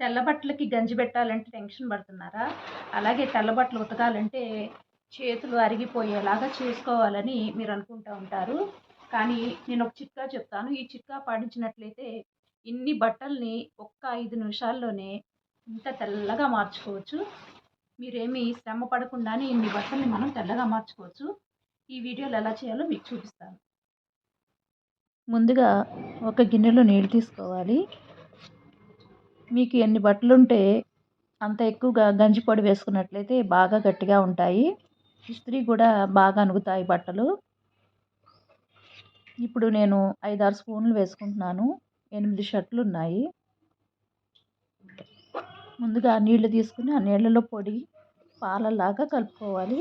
తెల్ల బట్టలకి గంజి పెట్టాలంటే టెన్షన్ పడుతున్నారా? అలాగే తెల్ల బట్టలు ఉతకాలంటే చేతులు అరిగిపోయేలాగా చేసుకోవాలని మీరు అనుకుంటూ ఉంటారు. కానీ నేను ఒక చిట్కా చెప్తాను. ఈ చిట్కా పాటించినట్లయితే ఇన్ని బట్టల్ని ఒక్క ఐదు నిమిషాల్లోనే ఇంత తెల్లగా మార్చుకోవచ్చు. మీరేమీ శ్రమ పడకుండానే ఇన్ని బట్టల్ని మనం తెల్లగా మార్చుకోవచ్చు. ఈ వీడియోలో ఎలా చేయాలో మీకు చూపిస్తాను. ముందుగా ఒక గిన్నెలో నీళ్ళు తీసుకోవాలి. మీకు ఎన్ని బట్టలు ఉంటే అంత ఎక్కువగా గంజి పొడి వేసుకున్నట్లయితే బాగా గట్టిగా ఉంటాయి. ఇస్త్రీ కూడా బాగా అనుగుతాయి బట్టలు. ఇప్పుడు నేను ఐదారు స్పూన్లు వేసుకుంటున్నాను. ఎనిమిది షర్ట్లు ఉన్నాయి ముందుగా నీళ్ళు తీసుకుని ఆ నీళ్ళలో పొడి పాలలాగా కలుపుకోవాలి.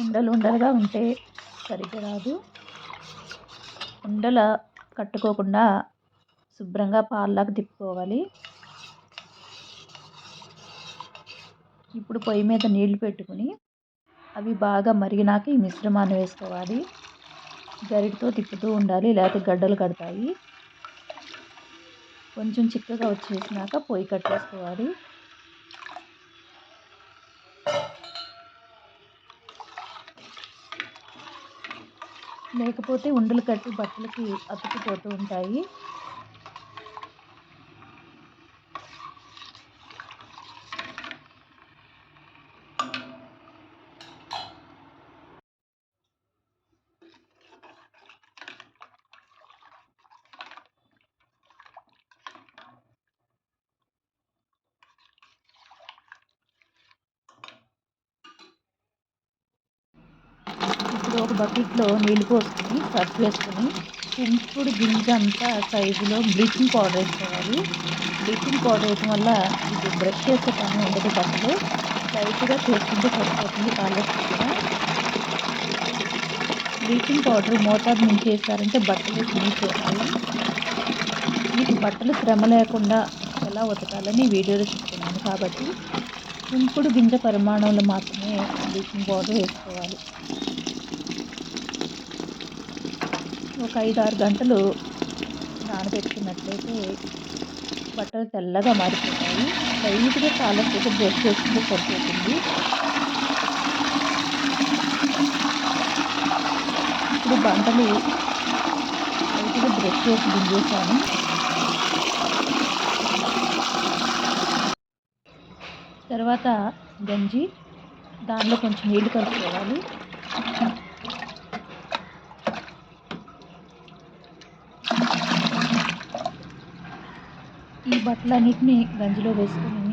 ఉండలు ఉండలుగా ఉంటే సరిగ్గా రాదు. ఉండల కట్టుకోకుండా శుభ్రంగా పాలలాగా తిప్పుకోవాలి. ఇప్పుడు పొయ్యి మీద నీళ్ళు పెట్టుకుని అవి బాగా మరిగినాక ఈ మిశ్రమాన్ని వేసుకోవాలి. గరిటితో తిప్పుతూ ఉండాలి లేకపోతే గడ్డలు కడతాయి. కొంచెం చిక్కగా వచ్చేసినాక పొయ్యి కట్టేసుకోవాలి లేకపోతే ఉండలు కట్టి బట్టలకి అతుక్కుపోతూ ఉంటాయి. ఇప్పుడు ఒక బకెట్లో నీళ్ళు పోసుకొని సర్ఫ్ వేసుకొని కుంకుడు గింజ అంతా సైజులో బ్లీచింగ్ పౌడర్ వేసుకోవాలి. బ్లీచింగ్ పౌడర్ వేయడం వల్ల ఇది బ్రష్ చేసే పని ఉండదు బట్టలు. లైట్గా చేసుకుంటే సరిపోతుంది కాళ్ళకి కూడా బ్లీచింగ్ పౌడర్ మోతాదు నుంచి వేసారంటే బట్టలు చినిగిపోతాయి మీకు బట్టలు శ్రమ లేకుండా ఎలా ఉతకాలని వీడియోలో చెప్తున్నాను కాబట్టి కుంకుడు గింజ పరిమాణంలో మాత్రమే బ్లీచింగ్ పౌడర్ వేసుకోవాలి. ఒక ఐదు ఆరు గంటలు నానబెట్టుకున్నట్లయితే బట్టలు తెల్లగా మారిపోతాయి. లైట్గా కాళ్ళకి బ్రష్ చేసుకుంటే సరిపోతుంది. ఇప్పుడు బంటలు లైట్గా బ్రష్ చేసి దించేసాను తర్వాత గంజి దానిలో కొంచెం నీళ్ళు కలుపుకోవాలి. ఈ బట్టలన్నిటిని గంజిలో వేసుకొని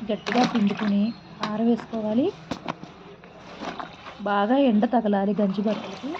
గట్టిగా పిండుకుని ఆరవేసుకోవాలి. బాగా ఎండ తగలాలి గంజి బట్టలకి.